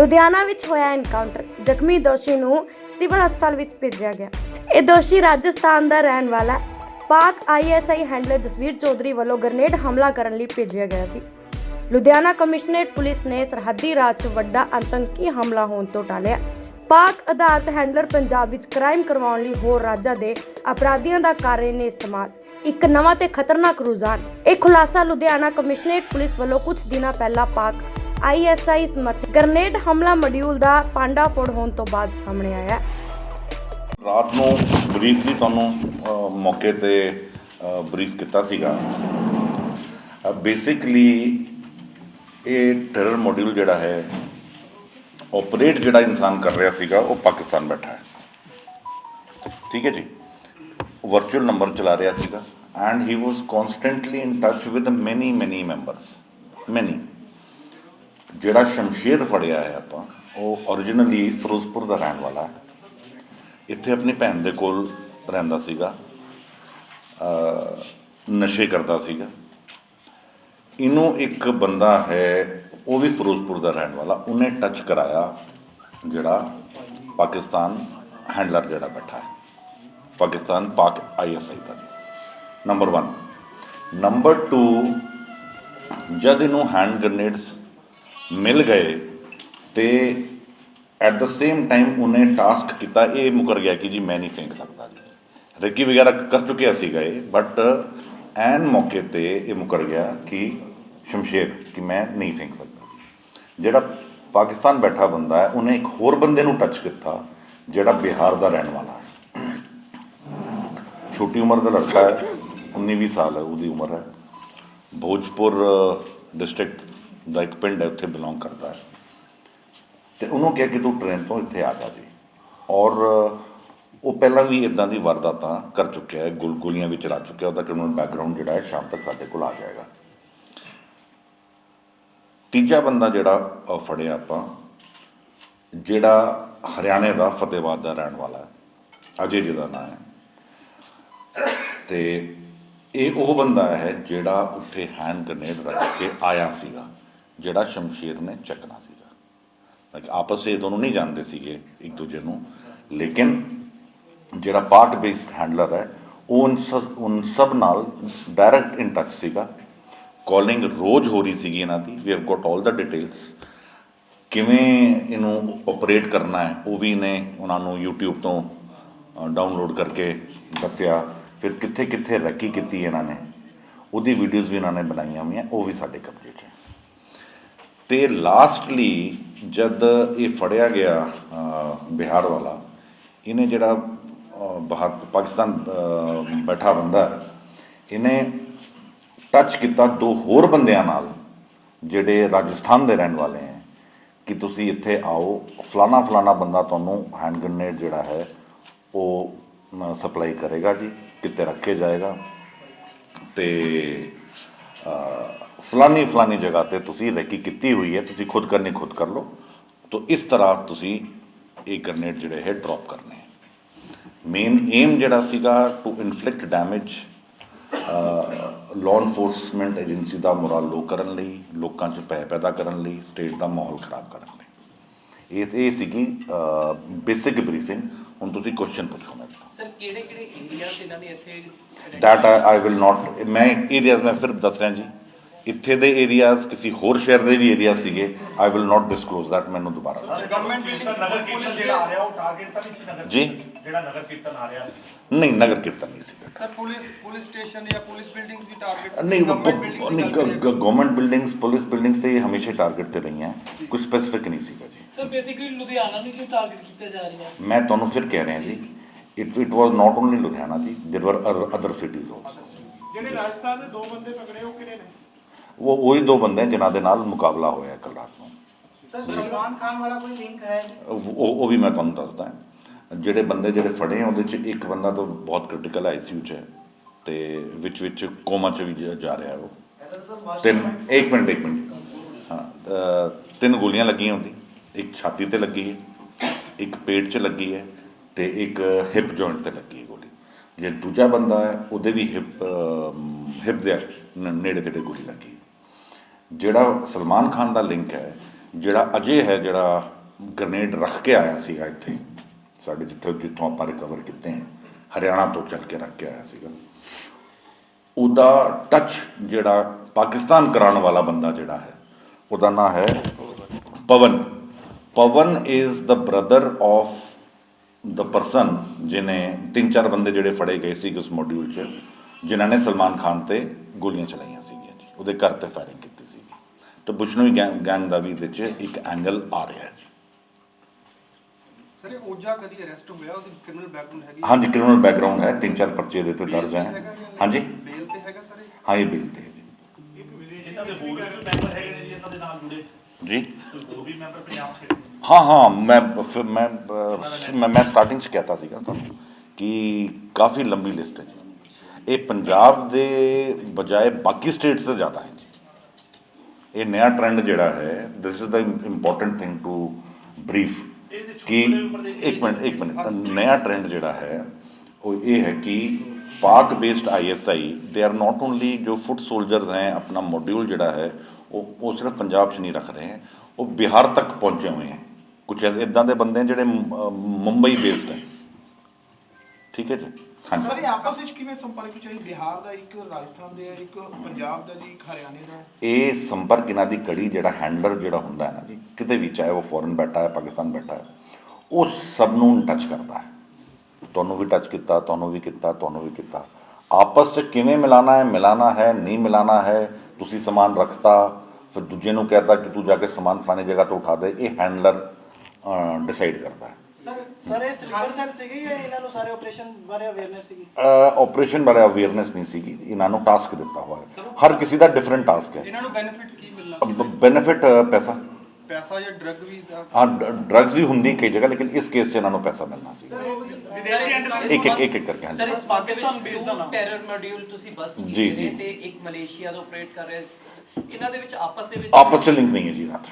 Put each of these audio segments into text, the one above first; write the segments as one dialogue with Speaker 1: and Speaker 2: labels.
Speaker 1: ਲੁਧਿਆਣਾ ਵਿੱਚ ਹੋਇਆ ਐਨਕਾਊਂਟਰ ਜ਼ਖਮੀ ਦੋਸ਼ੀ ਨੂੰ ਸਿਵਲ ਹਸਪਤਾਲ ਵਿੱਚ ਭੇਜਿਆ ਗਿਆ। ਇਹ ਦੋਸ਼ੀ ਰਾਜਸਥਾਨ ਦਾ ਰਹਿਣ ਵਾਲਾ ਪਾਕ ਆਈਐਸਆਈ ਹੈਂਡਲਰ ਜਸਵੀਰ ਚੌਧਰੀ ਵੱਲੋਂ ਗ੍ਰਨੇਡ ਹਮਲਾ ਕਰਨ ਲਈ ਭੇਜਿਆ ਗਿਆ ਸੀ। ਲੁਧਿਆਣਾ ਕਮਿਸ਼ਨਰੇਟ ਪੁਲਿਸ ਨੇ ਸਰਹੱਦੀ ਰਾਜ 'ਚ ਵੱਡਾ ਆਤੰਕੀ ਹਮਲਾ ਹੋਣ ਤੋਂ ਟਾਲਿਆ। ਪਾਕ ਅਧਾਰਤ ਹੈਂਡਲਰ ਪੰਜਾਬ ਵਿੱਚ ਕ੍ਰਾਈਮ ਕਰਵਾਉਣ ਲਈ ਹੋਰ ਰਾਜਾਂ ਦੇ ਅਪਰਾਧੀਆਂ ਦਾ ਕਰ ਰਹੇ ਨੇ ਇਸਤੇਮਾਲ। ਇੱਕ ਨਵਾਂ ਤੇ ਖਤਰਨਾਕ ਰੁਝਾਨ। ਇਹ ਖੁਲਾਸਾ ਲੁਧਿਆਣਾ ਕਮਿਸ਼ਨਰੇਟ ਪੁਲਿਸ ਵੱਲੋਂ ਕੁਝ ਦਿਨਾਂ ਪਹਿਲਾਂ ਪਾਕ ਆਈਐਸਆਈ ਸਮਰਥ ਗ੍ਰਨੇਡ ਹਮਲਾ ਮੋਡਿਊਲ ਦਾ ਪਾਂਡਾ ਫੋੜ ਹੋਣ ਤੋਂ ਬਾਅਦ ਸਾਹਮਣੇ ਆਇਆ
Speaker 2: ਰਾਤ ਨੂੰ ਬਰੀਫਲੀ ਤੁਹਾਨੂੰ ਮੌਕੇ ਤੇ ਬਰੀਫ ਕੀਤਾ ਸੀਗਾ। ਬੇਸਿਕਲੀ ਇਹ ਟੈਰਰ ਮੋਡਿਊਲ ਜਿਹੜਾ ਹੈ ਆਪਰੇਟ ਜਿਹੜਾ ਇਨਸਾਨ ਕਰ ਰਿਹਾ ਸੀਗਾ, ਉਹ ਪਾਕਿਸਤਾਨ ਬੈਠਾ ਹੈ। ਠੀਕ ਹੈ ਜੀ? ਵਰਚੁਅਲ ਨੰਬਰ ਚਲਾ ਰਿਹਾ ਸੀਗਾ and he was constantly in touch with many many members many ਜਿਹੜਾ ਸ਼ਮਸ਼ੀਰ ਫੜਿਆ ਹੈ ਆਪਾਂ, ਉਹ originally ਫਿਰੋਜ਼ਪੁਰ ਦਾ ਰਹਿਣ ਵਾਲਾ ਹੈ। ਇੱਥੇ ਆਪਣੀ ਭੈਣ ਦੇ ਕੋਲ ਰਹਿੰਦਾ ਸੀਗਾ ਨਸ਼ੇ ਕਰਦਾ ਸੀਗਾ। ਇਹਨੂੰ ਇੱਕ ਬੰਦਾ ਹੈ, ਉਹ ਵੀ ਫਿਰੋਜ਼ਪੁਰ ਦਾ ਰਹਿਣ ਵਾਲਾ, ਉਹਨੇ ਟੱਚ ਕਰਾਇਆ ਜਿਹੜਾ ਪਾਕਿਸਤਾਨ ਹੈਂਡਲਰ ਜਿਹੜਾ ਬੈਠਾ ਹੈ। ਪਾਕਿਸਤਾਨ ਪਾਕ ਆਈਐਸਆਈ ਦਾ। ਜੀ ਨੰਬਰ 1 ਨੰਬਰ 2 ਜਦ ਇਹਨੂੰ ਹੈਂਡ ਗ੍ਰਨੇਡਸ ਮਿਲ ਗਏ ਤੇ ਐਟ ਦ ਸੇਮ ਟਾਈਮ ਉਹਨੇ ਟਾਸਕ ਕੀਤਾ, ਇਹ ਮੁਕਰ ਗਿਆ ਕਿ ਜੀ ਮੈਂ ਨਹੀਂ ਫੇਂਕ ਸਕਦਾ ਜੀ। ਰੇਕੀ ਵਗੈਰਾ ਕਰ ਚੁੱਕਿਆ ਸੀਗਾ ਇਹ ਬਟ ਐਨ ਮੌਕੇ ਤੇ ਇਹ ਮੁਕਰ ਗਿਆ ਕਿ ਸ਼ਮਸ਼ੇਰ ਕਿ ਮੈਂ ਨਹੀਂ ਫੇਂਕ ਸਕਦਾ। ਜਿਹੜਾ ਪਾਕਿਸਤਾਨ ਬੈਠਾ ਬੰਦਾ ਹੈ, ਉਹਨੇ ਇੱਕ ਹੋਰ ਬੰਦੇ ਨੂੰ ਟੱਚ ਕੀਤਾ, ਜਿਹੜਾ ਬਿਹਾਰ ਦਾ ਰਹਿਣ ਵਾਲਾ ਹੈ। ਛੋਟੀ ਉਮਰ ਦਾ ਲੜਕਾ ਹੈ 19 ਸਾਲ ਹੈ, ਉਹਦੀ ਉਮਰ ਹੈ। ਭੋਜਪੁਰ ਡਿਸਟ੍ਰਿਕਟ ਦਾ ਇੱਕ ਪਿੰਡ ਹੈ, ਉੱਥੇ ਬਿਲੋਂਗ ਕਰਦਾ ਹੈ। ਤੇ ਉਹਨੂੰ ਕਿਹਾ ਕਿ ਤੂੰ ਟ੍ਰੇਨ ਤੋਂ ਇੱਥੇ ਆ ਜਾ ਜੀ। ਔਰ ਉਹ ਪਹਿਲਾਂ ਵੀ ਇਦਾਂ ਦੀ ਵਾਰਦਾਤਾਂ ਕਰ ਚੁੱਕਿਆ ਹੈ, ਗੁਲ, ਗੋਲੀਆਂ ਵੀ ਚਲਾ ਚੁੱਕਿਆ, ਉਹਦਾ ਕ੍ਰਿਮੀਨਲ ਬੈਕਗ੍ਰਾਉਂਡ ਜਿਹੜਾ ਹੈ, ਸ਼ਾਮ ਤੱਕ ਸਾਡੇ ਕੋਲ ਆ ਜਾਏਗਾ। ਤੀਜਾ ਬੰਦਾ ਜਿਹੜਾ ਫੜਿਆ ਆਪਾਂ, ਜਿਹੜਾ ਹਰਿਆਣੇ ਦਾ ਫਤਿਹਬਾਦ ਦਾ ਰਹਿਣ ਵਾਲਾ ਹੈ, ਅਜੇ ਜਿਹਦਾ ਨਾਮ ਹੈ। ਤੇ ਇਹ ਉਹ ਬੰਦਾ ਹੈ ਜਿਹੜਾ ਉੱਥੇ ਹੈਂਡ ਗ੍ਰਨੇਡ ਰੱਖ ਕੇ ਆਇਆ ਸੀਗਾ। ਜਿਹੜਾ ਸ਼ਮਸ਼ੀਰ ਨੇ ਚੱਕਣਾ ਸੀਗਾ। ਆਪਸ ਵਿੱਚ ਇਹ ਦੋਨੋਂ ਨਹੀਂ ਜਾਣਦੇ ਸੀਗੇ ਇੱਕ ਦੂਜੇ ਨੂੰ। ਲੇਕਿਨ ਜਿਹੜਾ ਪਾਰਟ ਬੇਸਡ ਹੈਂਡਲਰ ਹੈ, ਉਹ ਉਨ ਸਭ ਉਨ ਸਭ ਨਾਲ ਡਾਇਰੈਕਟ ਇਨ ਟੱਚ ਸੀਗਾ। ਕਾਲਿੰਗ ਰੋਜ਼ ਹੋ ਰਹੀ ਸੀਗੀ ਇਹਨਾਂ ਦੀ। We have got all the details ਕਿਵੇਂ ਇਹਨੂੰ ਆਪਰੇਟ ਕਰਨਾ ਹੈ, ਉਹ ਵੀ ਨੇ ਉਹਨਾਂ ਨੂੰ YouTube ਤੋਂ ਡਾਊਨਲੋਡ ਕਰਕੇ ਦੱਸਿਆ। ਫਿਰ ਕਿੱਥੇ ਕਿੱਥੇ ਰੈਕੀ ਕੀਤੀ ਇਹਨਾਂ ਨੇ। ਉਹਦੀ ਵੀਡੀਓਜ਼ ਵੀ ਇਹਨਾਂ ਨੇ ਬਣਾਈਆਂ ਹੋਈਆਂ, ਉਹ ਵੀ ਸਾਡੇ ਕਬਜ਼ੇ 'ਚ। ਹੈ ਤੇ ਲਾਸਟਲੀ ਜਦ ਇਹ ਫੜਿਆ ਗਿਆ ਬਿਹਾਰ ਵਾਲਾ ਇਹਨੇ ਜਿਹੜਾ ਅ, ਬਾਹਰ ਪਾਕਿਸਤਾਨ ਬੈਠਾ ਬੰਦਾ ਇਹਨੇ ਟੱਚ ਕੀਤਾ ਦੋ ਹੋਰ ਬੰਦਿਆਂ ਨਾਲ ਜਿਹੜੇ ਰਾਜਸਥਾਨ ਦੇ ਰਹਿਣ ਵਾਲੇ ਹੈ ਕਿ ਤੁਸੀਂ ਇੱਥੇ ਆਓ ਫਲਾਣਾ ਫਲਾਣਾ ਬੰਦਾ ਤੁਹਾਨੂੰ ਹੈਂਡ ਗ੍ਰਨੇਡ ਜਿਹੜਾ ਹੈ ਉਹ ਸਪਲਾਈ ਕਰੇਗਾ ਜੀ ਕਿਤੇ ਰੱਖੇ ਜਾਏਗਾ ਤੇ ਫਲਾਨੀ ਫਲਾਨੀ ਜਗ੍ਹਾ ਤੇ ਤੁਸੀਂ ਰੈਕੀ ਕੀਤੀ ਹੋਈ ਹੈ ਤੁਸੀਂ ਖੁਦ ਕਰਨੀ ਖੁਦ ਕਰ ਲਓ। ਤੋ ਇਸ ਤਰ੍ਹਾਂ ਤੁਸੀਂ ਇਹ ਗ੍ਰਨੇਡ ਜਿਹੜੇ ਹੈ ਡ੍ਰੌਪ ਕਰਨੇ ਮੇਨ ਏਮ ਜਿਹੜਾ ਸੀਗਾ to inflict damage law enforcement agency the moral low ਕਰਨ ਲਈ ਲੋਕਾਂ 'ਚ ਭੈ ਪੈਦਾ ਕਰਨ ਲਈ ਸਟੇਟ ਦਾ ਮਾਹੌਲ ਖਰਾਬ ਕਰਨ ਲਈ। ਇਹ ਇਹ ਸੀਗੀ ਬੇਸਿਕ ਬਰੀਫਿੰਗ ਹੁਣ ਤੁਸੀਂ ਕੁਐਸਚਨ ਪੁੱਛੋ ਤੋਂ
Speaker 3: ਸਰ ਕਿਹੜੇ ਕਿਹੜੇ ਏਰੀਆਸ ਇਹਨਾਂ ਨੇ ਇੱਥੇ
Speaker 2: I, I will not ਮੈਂ ਏਰੀਆਜ਼ ਮੈਂ ਫਿਰ ਦੱਸ ਰਿਹਾ ਜੀ। ਇੱਥੇ ਦੇ ਏਰੀਆਜ਼ ਕਿਸੇ ਹੋਰ ਸ਼ਹਿਰ ਦੇ ਵੀ ਏਰੀਆ ਸੀਗੇ I will not disclose that ਮੈਨੂੰ ਦੁਬਾਰਾ
Speaker 4: ਗਵਰਨਮੈਂਟ ਬਿਲਡਿੰਗ ਨਗਰ ਕੀਰਤਨ ਜਿਹੜਾ ਆ ਰਿਹਾ ਉਹ ਟਾਰਗੇਟ ਤਾਂ ਨਹੀਂ ਸੀ ਨਗਰ
Speaker 2: ਜੀ
Speaker 4: ਜਿਹੜਾ ਨਗਰ ਕੀਰਤਨ ਆ ਰਿਹਾ ਸੀ
Speaker 2: ਨਹੀਂ ਨਗਰ ਕੀਰਤਨ ਨਹੀਂ ਸੀਗਾ
Speaker 5: ਸਰ ਪੁਲਿਸ ਪੁਲਿਸ ਸਟੇਸ਼ਨ ਜਾਂ ਪੁਲਿਸ ਬਿਲਡਿੰਗਸ ਵੀ ਟਾਰਗੇਟ
Speaker 2: ਨਹੀਂ ਗਵਰਨਮੈਂਟ ਬਿਲਡਿੰਗਸ ਪੁਲਿਸ ਬਿਲਡਿੰਗਸ ਤੇ ਇਹ ਹਮੇਸ਼ਾ ਟਾਰਗੇਟ ਤੇ ਰਹੀਆਂ ਕੁਝ ਸਪੈਸੀਫਿਕ ਨਹੀਂ ਸੀਗਾ ਜੀ
Speaker 3: ਸਰ ਬੇਸਿਕਲੀ ਲੁਧਿਆਣਾ ਨੂੰ ਕਿਉਂ ਟਾਰਗੇਟ ਕੀਤਾ ਜਾ ਰਿਹਾ
Speaker 2: ਮੈਂ ਤੁਹਾਨੂੰ ਫਿਰ ਕਹਿ ਰਿਹਾ ਜੀ it it was not only Ludhiana ਜੀ there were other cities also
Speaker 6: ਜਿਹੜੇ ਰਾਜਸਥਾਨ ਦੇ ਦੋ ਬੰਦੇ ਪਕੜੇ ਉਹ ਕਿਹੜੇ ਨੇ
Speaker 2: ਉਹ ਉਹੀ ਦੋ ਬੰਦੇ ਜਿਨ੍ਹਾਂ ਦੇ ਨਾਲ ਮੁਕਾਬਲਾ ਹੋਇਆ ਕੱਲ ਰਾਤ ਨੂੰ।
Speaker 5: ਸਰ ਸਲਮਾਨ ਖਾਨ ਵਾਲਾ ਕੋਈ ਲਿੰਕ ਹੈ?
Speaker 2: ਉਹ ਉਹ ਵੀ ਮੈਂ ਤੁਹਾਨੂੰ ਦੱਸਦਾ ਹਾਂ। ਜਿਹੜੇ ਬੰਦੇ ਜਿਹੜੇ ਫੜੇ ਆ ਉਹਦੇ ਚ ਇੱਕ ਬੰਦਾ ਤਾਂ ਬਹੁਤ ਕ੍ਰਿਟੀਕਲ ਆਈਸੀਯੂ ਚ ਹੈ ਤੇ ਵਿੱਚ ਵਿੱਚ ਕੋਮਾ ਚ ਵੀ ਜਾ- ਰਿਹਾ ਉਹ। ਤਿੰਨ ਇੱਕ ਮਿੰਟ ਇੱਕ ਮਿੰਟ। ਹਾਂ ਤਿੰਨ ਗੋਲੀਆਂ ਲੱਗੀਆਂ ਉਹਦੀ। ਇੱਕ ਛਾਤੀ ਤੇ ਲੱਗੀ ਹੈ ਇੱਕ ਪੇਟ 'ਚ ਲੱਗੀ ਹੈ ਤੇ ਇੱਕ ਹਿਪ ਜੁਆਇੰਟ ਤੇ ਲੱਗੀ ਹੈ ਗੋਲੀ। ਜੇ ਦੂਜਾ ਬੰਦਾ ਹੈ ਉਹਦੇ ਵੀ ਹਿਪ ਹਿਪ ਦੇ ਨੇੜੇ ਤੇੜੇ ਗੋਲੀ ਲੱਗੀ। ਜਿਹੜਾ ਸਲਮਾਨ ਖਾਨ ਦਾ ਲਿੰਕ ਹੈ, ਜਿਹੜਾ ਅਜੇ ਹੈ, ਜਿਹੜਾ ਗ੍ਰਨੇਡ ਰੱਖ ਕੇ ਆਇਆ ਸੀਗਾ ਇੱਥੇ, ਸਾਡੇ ਜਿੱਥੇ ਜਿੱਥੋਂ ਆਪਾਂ ਰਿਕਵਰ ਕੀਤੇ ਹਨ ਹਰਿਆਣਾ ਤੋਂ ਚੱਲ ਕੇ ਰੱਖ ਕੇ ਆਇਆ ਸੀਗਾ। ਉਹਦਾ ਟੱਚ ਜਿਹੜਾ ਪਾਕਿਸਤਾਨ ਕਰਾਉਣ ਵਾਲਾ ਬੰਦਾ ਜਿਹੜਾ ਹੈ, ਉਹਦਾ ਨਾਂ ਹੈ Pawan. Pawan is the brother of the person ਜਿਨੇ ਤਿੰਨ ਚਾਰ ਬੰਦੇ ਜਿਹੜੇ ਫੜੇ ਗਏ ਸੀ ਉਸ ਮੋਡਿਊਲ 'ਚ, ਜਿਨ੍ਹਾਂ ਨੇ ਸਲਮਾਨ ਖਾਨ ਤੇ ਗੋਲੀਆਂ ਚਲਾਈਆਂ ਸੀਗੀਆਂ ਜੀ, ਉਹਦੇ ਘਰ ਤੇ ਫਾਇਰਿੰਗ ਕੀਤੀ। ਤੇ ਬੁਸ਼ਨੋਈ ਗੈਂਗ ਗੈਂਗ ਦਾ ਵੀ ਵਿੱਚ ਇੱਕ ਐਂਗਲ ਆ ਰਿਹਾ ਹੈ ਜੀ।
Speaker 5: ਸਰ ਓਜਾ ਕਦੀ ਅਰੈਸਟ ਹੋਇਆ ਉਹਦੀ ਕ੍ਰਿਮੀਨਲ ਬੈਕਗ੍ਰਾਉਂਡ ਹੈਗੀ।
Speaker 2: ਹਾਂਜੀ ਕ੍ਰਿਮੀਨਲ ਬੈਕਗ੍ਰਾਉਂਡ ਹੈ। ਤਿੰਨ ਚਾਰ ਪਰਚੇ ਦੇ ਤੇ ਦਰਜ ਹੈ। ਹਾਂਜੀ।
Speaker 5: ਬੇਲ ਤੇ ਹੈਗਾ ਸਰ ਇਹ?
Speaker 2: ਹਾਂ ਇਹ ਬਿਲ ਤੇ ਹੈ ਜੀ।
Speaker 6: ਇੱਕ ਵਿਦੇਸ਼ੀ
Speaker 4: ਇਹਨਾਂ ਦੇ ਹੋਰ ਵੀ ਮੈਂਬਰ ਹੈਗੇ ਨੇ ਜੀ ਇਹਨਾਂ ਦੇ ਨਾਲ ਜੁੜੇ।
Speaker 2: ਜੀ।
Speaker 4: ਕੋਈ ਹੋਰ ਵੀ ਮੈਂਬਰ ਪੰਜਾਬ ਦੇ
Speaker 2: ਹਾਂ ਹਾਂ ਮੈਂ ਫਿਰ ਮੈਂ ਮੈਂ ਮੈਂ ਸਟਾਰਟਿੰਗ ਚ ਕਹਿਤਾ ਸੀਗਾ ਤੁਹਾਨੂੰ ਕਿ ਕਾਫੀ ਲੰਬੀ ਲਿਸਟ ਹੈ ਜੀ। ਇਹ ਪੰਜਾਬ ਦੇ ਬਜਾਏ ਬਾਕੀ ਸਟੇਟਸ ਤੋਂ ਜ਼ਿਆਦਾ ਹੈ ਇਹ ਨਵਾਂ ਟ੍ਰੈਂਡ ਜਿਹੜਾ ਹੈ this is the important thing to
Speaker 4: brief
Speaker 2: ਕਿ ਇੱਕ ਮਿੰਟ ਇੱਕ ਮਿੰਟ, ਨਵਾਂ ਟ੍ਰੈਂਡ ਜਿਹੜਾ ਹੈ, ਉਹ ਇਹ ਹੈ ਕਿ Pak based ISI they are not only ਜੋ ਫੁੱਟ ਸੋਲਜਰਸ ਹੈ, ਆਪਣਾ ਮੋਡਿਊਲ ਜਿਹੜਾ ਹੈ, ਉਹ ਉਹ ਸਿਰਫ ਪੰਜਾਬ 'ਚ ਨਹੀਂ ਰੱਖ ਰਹੇ, ਉਹ ਬਿਹਾਰ ਤੱਕ ਪਹੁੰਚੇ ਹੋਏ ਹੈ। ਕੁਝ ਇਦਾਂ ਦੇ ਬੰਦੇ ਜਿਹੜੇ ਮੁੰਬਈ ਬੇਸਡ ਹੈ। ਠੀਕ ਹੈ ਜੀ? ਹਾਂਜੀ।
Speaker 6: ਸਰ ਇਹ ਆਪਸ ਵਿੱਚ ਕਿਵੇਂ ਸੰਪਰਕ ਵਿੱਚ ਆਈ ਬਿਹਾਰ ਦਾ ਇੱਕ ਰਾਜਸਥਾਨ ਦੇ ਇੱਕ ਪੰਜਾਬ ਦਾ ਜੀ ਇੱਕ ਹਰਿਆਣੇ ਦਾ?
Speaker 2: ਇਹ ਸੰਪਰਕ ਇਹਨਾਂ ਦੀ ਕੜੀ ਜਿਹੜਾ ਹੈਂਡਲਰ ਜਿਹੜਾ ਹੁੰਦਾ ਹੈ ਨਾ ਜੀ ਕਿਤੇ ਵੀ ਚਾਹੇ ਉਹ ਫੋਰਨ ਬੈਠਾ ਹੈ ਪਾਕਿਸਤਾਨ ਬੈਠਾ ਹੈ ਉਹ ਸਭ ਨੂੰ ਟੱਚ ਕਰਦਾ ਹੈ। ਤੁਹਾਨੂੰ ਵੀ ਟੱਚ ਕੀਤਾ ਤੁਹਾਨੂੰ ਵੀ ਕੀਤਾ ਤੁਹਾਨੂੰ ਵੀ ਕੀਤਾ। ਆਪਸ 'ਚ ਕਿਵੇਂ ਮਿਲਾਣਾ ਹੈ ਮਿਲਾਣਾ ਹੈ ਨਹੀਂ ਮਿਲਾਣਾ ਹੈ ਤੁਸੀਂ ਸਮਾਨ ਰੱਖਤਾ ਫਿਰ ਦੂਜੇ ਨੂੰ ਕਹਤਾ ਕਿ ਤੂੰ ਜਾ ਕੇ ਸਮਾਨ ਫਲਾਣੀ ਜਗ੍ਹਾ ਤੋਂ ਉਠਾ ਦੇ ਇਹ ਹੈਂਡਲਰ ਡਿਸਾਈਡ ਕਰਦਾ ਹੈ।
Speaker 7: ਸਰ ਇਹ ਸਲੀਪਰ ਸੈੱਲ ਸੀਗੀ ਜਾਂ ਇਹਨਾਂ ਨੂੰ ਸਾਰੇ ਆਪਰੇਸ਼ਨ ਬਾਰੇ ਅਵੇਅਰਨੈਸ ਸੀਗੀ?
Speaker 2: ਆਪਰੇਸ਼ਨ ਬਾਰੇ ਅਵੇਅਰਨੈਸ ਨਹੀਂ ਸੀਗੀ। ਇਹਨਾਂ ਨੂੰ ਟਾਸਕ ਦਿੱਤਾ ਹੋਇਆ ਹੈ। ਹਰ ਕਿਸੇ ਦਾ ਡਿਫਰੈਂਟ ਟਾਸਕ ਹੈ।
Speaker 5: ਇਹਨਾਂ ਨੂੰ ਬੈਨੀਫਿਟ ਕੀ ਮਿਲਣਾ?
Speaker 2: ਬੈਨੀਫਿਟ ਪੈਸਾ।
Speaker 5: ਪੈਸਾ ਜਾਂ ਡਰੱਗ ਵੀ ਦਾ
Speaker 2: ਹਾਂ ਡਰੱਗਸ ਵੀ ਹੁੰਦੀ ਕਈ ਜਗ੍ਹਾ ਲੇਕਿਨ ਇਸ ਕੇਸ 'ਚ ਇਹਨਾਂ ਨੂੰ ਪੈਸਾ ਮਿਲਣਾ ਸੀ।
Speaker 3: ਵਿਦੇਸ਼ੀ
Speaker 2: ਇੱਕ ਇੱਕ ਇੱਕ ਇੱਕ ਕਰਕੇ
Speaker 3: ਸਰ
Speaker 2: ਹਾਂਜੀ
Speaker 3: ਇਸ ਪਾਕਿਸਤਾਨ ਬੇਸਡ ਟੈਰਰ ਮੋਡਿਊਲ ਤੁਸੀਂ ਬਸ
Speaker 2: ਜੀ,
Speaker 3: ਕੀਤੇ
Speaker 2: ਜੀ।
Speaker 3: ਨੇ ਤੇ ਇੱਕ ਮਲੇਸ਼ੀਆ ਤੋਂ ਆਪਰੇਟ ਕਰ ਰਿਹਾ। ਇਹਨਾਂ ਦੇ ਵਿੱਚ ਆਪਸ ਦੇ ਵਿੱਚ
Speaker 2: ਆਪਸ 'ਚ ਲਿੰਕ ਨਹੀਂ ਹੈ ਜੀ ਰਾਤ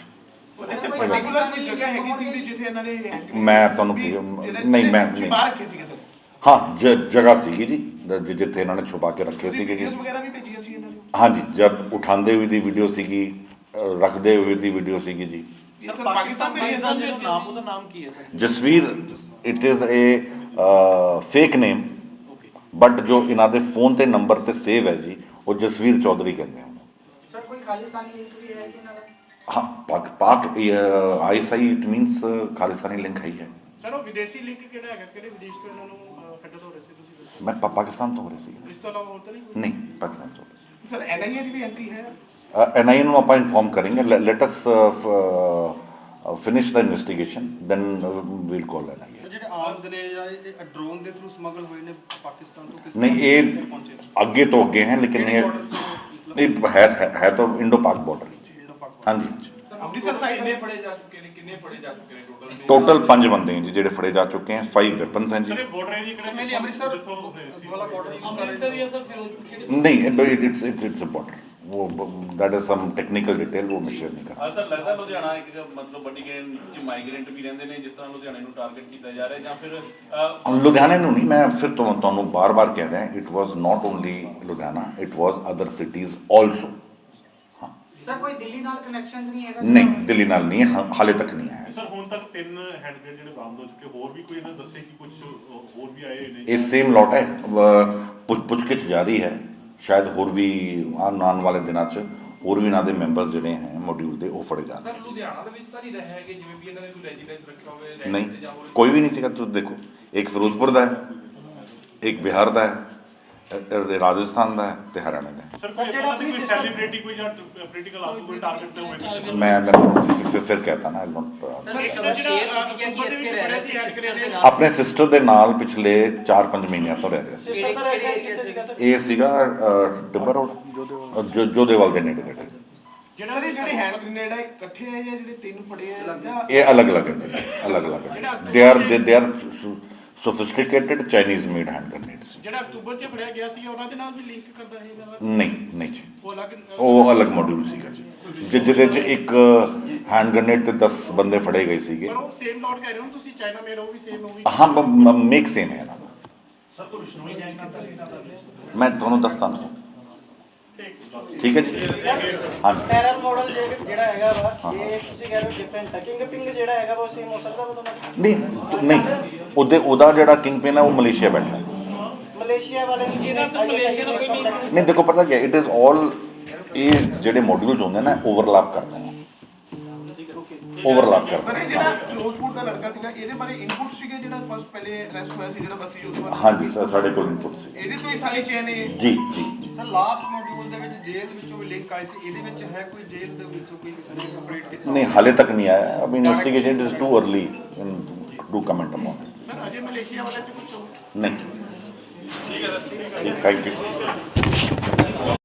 Speaker 6: ਇੱਥੇ ਪਾਰਟਿਕੂਲਰ ਕੋਈ ਜਗ੍ਹਾ ਹੈਗੀ ਸੀ ਵੀ ਜਿੱਥੇ ਇਹਨਾਂ ਨੇ hand
Speaker 2: ਮੈਂ ਤੁਹਾਨੂੰ
Speaker 6: ਵੀ ਜਿਹੜੇ
Speaker 2: ਨਹੀਂ, ਮੈਂ- ਨਹੀਂ।
Speaker 6: ਛੁਪਾ ਰੱਖੇ ਸੀਗੇ ਸਰ।
Speaker 2: ਹਾਂ ਜ- ਜਗ੍ਹਾ ਸੀਗੀ ਜੀ ਜ- ਜਿੱਥੇ ਇਹਨਾਂ ਨੇ ਛੁਪਾ ਕੇ ਰੱਖੇ ਸੀਗੇ ਜੀ।
Speaker 6: ਵੀਡੀਓਜ਼ ਵਗੈਰਾ ਵੀ ਭੇਜੀਆਂ ਸੀ ਇਹਨਾਂ ਨੂੰ?
Speaker 2: ਹਾਂਜੀ ਜਦ ਉਠਾਉਂਦੇ ਹੋਏ ਦੀ ਵੀਡੀਓ ਸੀਗੀ ਅ, ਰੱਖਦੇ ਹੋਏ ਦੀ ਵੀਡੀਓ ਸੀਗੀ ਜੀ।
Speaker 6: ਇਹ ਸਰ ਪਾਕਿਸਤਾਨ ਦੇ
Speaker 3: ਪਾਕਿਸਤਾਨ
Speaker 6: ਰਿਜ਼ਲਟ
Speaker 3: ਦੇ ਨਾਮ ਉਹਦਾ ਨਾਮ ਕੀ ਹੈ sir?
Speaker 2: Jasvir it is a fake name but ਜੋ ਇਹਨਾਂ ਦੇ ਫੋਨ ਤੇ ਨੰਬਰ ਤੇ ਸੇਵ ਹੈ ਜੀ ਉਹ ਜਸਵੀਰ ਚੌਧਰੀ ਕਹਿੰਦੇ ਹਨ
Speaker 7: ਸਰ ਕੋਈ ਖਾਲਿਸਤਾਨੀ ਲਿੰਕ ਵੀ ਹੈ ਕਿ ਇਹਨਾਂ
Speaker 2: ਹਾਂ Pak Pak ISI it means Khalistani link ਹੈ
Speaker 6: ਸਰ ਉਹ ਵਿਦੇਸ਼ੀ ਲਿੰਕ ਕਿਹੜਾ ਹੈਗਾ ਕਿਹੜੇ ਵਿਦੇਸ਼ ਤੋਂ ਇਹਨਾਂ ਨੂੰ ਹੈਡਲ ਹੋ ਰਹੇ ਸੀ ਤੁਸੀਂ ਦੱਸੋ
Speaker 2: ਮੈਂ ਪਾ- ਪਾਕਿਸਤਾਨ ਤੋਂ ਹੋ ਰਿਹਾ ਸੀ
Speaker 6: ਇਸ ਤੋਂ ਇਲਾਵਾ ਹੋਰ ਤਾਂ ਨਹੀਂ
Speaker 2: ਨਹੀਂ ਪਾਕਿਸਤਾਨ ਤੋਂ ਹੋ ਰਿਹਾ ਸੀ
Speaker 6: ਸਰ ਐਨਆਈਏ ਦੀ ਵੀ ਐਂਟਰੀ ਹੈ
Speaker 2: ਐਨਆਈਏ ਨੂੰ ਆਪਾਂ ਇਨਫੋਰਮ ਕਰਾਂਗੇ let us finish the investigation then we'll call
Speaker 5: NIA ਜਿਹੜੇ ਆਰਮਸ ਨੇ ਜਾਂ ਇਹ ਡਰੋਨ ਦੇ ਥਰੂ ਸਮਗਲ ਹੋਏ ਨੇ ਪਾਕਿਸਤਾਨ ਤੋਂ ਕਿਸ
Speaker 2: ਨਹੀਂ
Speaker 5: ਤਰ੍ਹਾਂ
Speaker 2: ਇਹ
Speaker 5: ਪਹੁੰਚੇ ਨੇ?
Speaker 2: ਅੱਗੇ ਤੋਂ ਅੱਗੇ ਹੈ ਲੇਕਿਨ
Speaker 5: ਕਿਹੜੇ
Speaker 2: ਇਹ
Speaker 5: border ਤੋਂ
Speaker 2: ਇਹ ਹੈ ਹੈ- ਹੈ ਹਾਂਜੀ।
Speaker 6: ਅੰਮ੍ਰਿਤਸਰ ਸਾਈਡ ਨੇ
Speaker 4: ਫੜੇ ਜਾ ਚੁੱਕੇ ਨੇ ਕਿੰਨੇ ਫੜੇ ਜਾ ਚੁੱਕੇ ਨੇ ਟੋਟਲ
Speaker 2: ਟੋਟਲ 5 ਬੰਦੇ ਹੈ ਜੀ ਜਿਹੜੇ ਫੜੇ ਜਾ ਚੁੱਕੇ ਹਨ 5 ਵੈਪਨਸ ਹਨ ਜੀ।
Speaker 4: Border area
Speaker 5: sir mainly Amritsar ਵਾਲਾ ਬਾਰਡਰ
Speaker 3: ਅੰਮ੍ਰਿਤਸਰ ਜਾਂ ਸਰ ਫਿਰੋਜ਼ਪੁਰ ਕਿਹੜੇ
Speaker 2: ਨਹੀਂ it's it's it's a border ਉਹ that is some technical detail ਉਹ ਮੈਂ ਸ਼ੇਅਰ ਨਹੀਂ ਕਰ
Speaker 8: ਹਾਂ ਸਰ ਲੱਗਦਾ ਲੁਧਿਆਣਾ ਇੱਕ ਮਤਲਬ ਵੱਡੀ ਗੇਮ ਕਿ ਮਾਈਗ੍ਰੈਂਟ ਵੀ ਰਹਿੰਦੇ ਨੇ ਜਿਸ ਤਰ੍ਹਾਂ ਲੁਧਿਆਣੇ ਨੂੰ ਟਾਰਗੇਟ ਕੀਤਾ ਜਾ ਰਿਹਾ ਜਾਂ ਫਿਰ
Speaker 2: ਲੁਧਿਆਣੇ ਨੂੰ ਨਹੀਂ ਮੈਂ ਫਿਰ ਤੋਂ ਤੁਹਾਨੂੰ ਬਾਰ-ਬਾਰ ਕਹਿ ਰਿਹਾ it was not only Ludhiana it was other cities also
Speaker 7: sir ਕੋਈ ਦਿੱਲੀ ਨਾਲ ਕਨੈਕਸ਼ਨ ਨਹੀਂ ਹੈਗਾ
Speaker 2: ਨਹੀਂ ਦਿੱਲੀ ਨਾਲ ਨਹੀਂ ਹੈ, ਹਾ- ਹਾਲੇ ਤੱਕ ਨਹੀਂ ਆਇਆ।
Speaker 9: ਸਰ ਹੁਣ ਤੱਕ ਤਿੰਨ ਹੈਂਡ ਗ੍ਰੇਡ ਜਿਹੜੇ ਬਰਾਮਦ ਹੋ ਚੁੱਕੇ ਹੋਰ ਵੀ ਕੋਈ ਇਹਨਾਂ ਦੱਸੇ ਕਿ ਕੁਝ ਹੋਰ ਵੀ ਆਏ ਹੋਏ ਨੇ?
Speaker 2: ਇਹ ਸੇਮ ਲੋਟ ਹੈ ਅਹ ਪੁੱਛ ਪੁੱਛਗਿੱਛ ਜਾਰੀ ਹੈ। ਸ਼ਾਇਦ ਹੋਰ ਵੀ ਆਉਣ ਆਉਣ ਵਾਲੇ ਦਿਨਾਂ 'ਚ ਹੋਰ ਵੀ ਇਹਨਾਂ ਦੇ ਮੈਂਬਰਸ ਜਿਹੜੇ ਹੈ ਮੋਡਿਊਲ ਦੇ ਉਹ ਫੜੇ ਜਾਣ
Speaker 8: ਸਰ ਲੁਧਿਆਣਾ ਦੇ ਵਿੱਚ ਤਾਂ ਨਹੀਂ ਰਹੇ ਹੈਗੇ ਜਿਵੇਂ ਵੀ ਇਹਨਾਂ ਨੇ ਕੋਈ ਰੈਜ਼ੀਡੈਂਸ ਰੱਖਿਆ ਹੋਵੇ rent
Speaker 2: ਨਹੀਂ
Speaker 8: ਤੇ ਜਾਂ ਹੋਰ
Speaker 2: ਕੋਈ ਵੀ ਨਹੀਂ ਸੀਗਾ ਤੁਸੀਂ ਦੇਖੋ ਇੱਕ ਫਿਰੋਜ਼ਪੁਰ ਦਾ ਹੈ ਇੱਕ ਬਿਹਾਰ ਦਾ ਹੈ ਅ- ਅ- ਰਾਜਸਥਾਨ ਦਾ ਹੈ ਤੇ ਹਰਿਆਣਾ ਦਾ ਹੈ।
Speaker 9: ਸਰ
Speaker 7: ਸਰ,
Speaker 9: ਕੋਈ
Speaker 7: ਜਿਹੜਾ ਆਪਣੀ
Speaker 9: ਸੈਲੀਬ੍ਰਿਟੀ ਕੋਈ ਜਾਂ ਪੋਲੀਟੀਕਲ ਆਗੂ ਕੋਈ ਟਾਰਗੇਟ ਤੇ ਹੋਵੇ
Speaker 2: ਮੈਂ ਮੈਂ ਤੁਹਾਨੂੰ ਫਿਰ ਕਹਤਾ ਨਾ
Speaker 6: ਦੇ
Speaker 3: ਸਿਸਟਰ ਦੇ ਨਾਲ?
Speaker 2: ਆਪਣੇ ਸਿਸਟਰ ਦੇ ਨਾਲ ਪਿਛਲੇ 4-5 ਮਹੀਨਿਆਂ ਤੋਂ ਰਹਿ ਰਿਹਾ ਸੀ।
Speaker 7: ਦਾ
Speaker 2: ਇਹ ਸੀਗਾ ਟਿੱਬਾ ਰੋਡ। ਜੋ ਜੋਧੇਵਾਲ ਦੇ ਨੇੜੇ ਤੇੜੇ
Speaker 6: ਜਿਹੜਾ ਜਿਹੜੇ ਹੈਂਡ ਗ੍ਰੇਨੇਡ ਹੈ ਇਕੱਠੇ ਹੈ ਜਾਂ ਜਿਹੜੇ ਤਿੰਨ ਫੜੇ ਆ
Speaker 2: ਇਹ ਅਲੱਗ-ਅਲੱਗ ਹੈ ਅਲੱਗ-ਅਲੱਗ ਹੈ they are they are sophisticated Chinese made hand grenades
Speaker 6: ਜਿਹੜਾ ਅਕਤੂਬਰ 'ਚ ਫੜਿਆ ਗਿਆ ਸੀ ਉਹਨਾਂ ਦੇ ਨਾਲ ਵੀ ਲਿੰਕ ਕਰਦਾ ਹੈ ਇਹਨਾਂ
Speaker 2: ਨਹੀਂ ਨਹੀਂ ਜੀ।
Speaker 6: ਉਹ ਅਲੱਗ
Speaker 2: ਉਹ ਅਲੱਗ ਮੋਡਿਊਲ ਸੀਗਾ ਜੀ। ਜਿ- ਜਿਹਦੇ ਚ ਇੱਕ ਹੈਂਡ ਗ੍ਰੇਨੇਡ ਤੇ 10 ਬੰਦੇ ਫੜੇ ਗਏ ਸੀਗੇ।
Speaker 6: ਪਰ ਉਹ ਸੇਮ ਲੋਟ ਕਹਿ ਰਹੇ ਹੋ ਤੁਸੀਂ ਚਾਈਨਾ ਮੇਡ ਉਹ ਵੀ ਸੇਮ ਉਹ ਵੀ
Speaker 2: ਹਾਂ ਮੇਕ ਸੇਮ ਹੈ ਇਹਨਾਂ ਦਾ।
Speaker 4: ਸਰ ਕੋਈ ਤਾਂ ਨਹੀਂ
Speaker 2: ਮੈਂ ਤੁਹਾਨੂੰ ਦੱਸਦਾ ਨਾ ਠੀਕ ਹੈ ਜੀ। ਹਾਂਜੀ
Speaker 7: ਪੈਰਲ ਮਾਡਲ ਜਿਹੜਾ ਹੈਗਾ ਵਾ ਇਹ ਤੁਸੀਂ ਕਹਿ ਰਹੇ ਹੋ ਡਿਫਰੈਂਟ ਹੈ ਕਿੰਗ ਪਿੰਗ ਜਿਹੜਾ ਹੈਗਾ ਵਾ ਉਹ ਸੇਮ ਹੋ ਸਕਦਾ ਵਾ ਦੋਨਾਂ ਦਾ?
Speaker 2: ਨਹੀਂ ਨਹੀਂ। ਉਹਦੇ ਉਹਦਾ ਜਿਹੜਾ ਕਿੰਗ ਪਿਨ ਹੈ ਉਹ ਮਲੇਸ਼ੀਆ ਬੈਠਾ ਹੈ।
Speaker 7: ਮਲੇਸ਼ੀਆ ਵਾਲੇ ਨੂੰ ਜਿਹਦਾ ਮਲੇਸ਼ੀਆ ਦਾ ਕੋਈ
Speaker 2: ਨਹੀਂ ਦੇਖੋ ਪਤਾ ਕੀ ਇਟ ਇਜ਼ ਆਲ ਇਹ ਜਿਹੜੇ ਮੋਡਿਊਲਸ ਹੁੰਦੇ ਨੇ ਓਵਰਲੈਪ ਕਰਦੇ ਨੇ। ਓਵਰਲੈਪ ਕਰਦੇ
Speaker 6: ਸਰ
Speaker 2: ਨੇ
Speaker 6: ਇਹ ਜਿਹੜਾ ਫਿਰੋਜ਼ਪੁਰ ਦਾ ਲੜਕਾ ਸੀਗਾ ਇਹਦੇ ਬਾਰੇ ਇਨਪੁਟ ਸੀਗੇ ਜਿਹੜਾ ਫਸਟ ਪਹਿਲੇ ਅਰੈਸਟ ਹੋਇਆ ਸੀ ਜਿਹੜਾ ਬੱਸੀ ਜੋਤੀ ਵਾਲਾ?
Speaker 2: ਹਾਂਜੀ ਸਰ ਸਾਡੇ ਕੋਲ ਇਨਪੁਟ ਸੀ।
Speaker 6: ਇਹਦੇ ਤੋਂ ਹੀ ਸਾਰੀ ਚੇਨ ਇਹ
Speaker 2: ਜੀ ਜੀ।
Speaker 5: ਸਰ ਲਾਸਟ ਮੋਡਿਊਲ ਦੇ ਵਿੱਚ ਜੇਲ੍ਹ ਵਿੱਚੋਂ ਵੀ ਲਿੰਕ ਆਈ ਸੀ। ਇਹਦੇ ਵਿੱਚ ਹੈ ਕੋਈ ਜੇਲ੍ਹ ਦੇ ਵਿੱਚੋਂ ਕੋਈ ਕਿਸੇ ਨੇ ਆਪਰੇਟ ਕੀਤਾ?
Speaker 2: ਨਹੀਂ ਹਾਲੇ ਤੱਕ ਨਹੀਂ ਆਇਆ। ਅਬ investigation is too early to comment upon
Speaker 6: sir ਅਜੇ ਮਲੇਸ਼ੀਆ ਵਾਲੇ ਚ ਕੁਝ
Speaker 2: ਨਹੀਂ। ਠੀਕ ਹੈ ਸਰ ਥੈਂਕ ਯੂ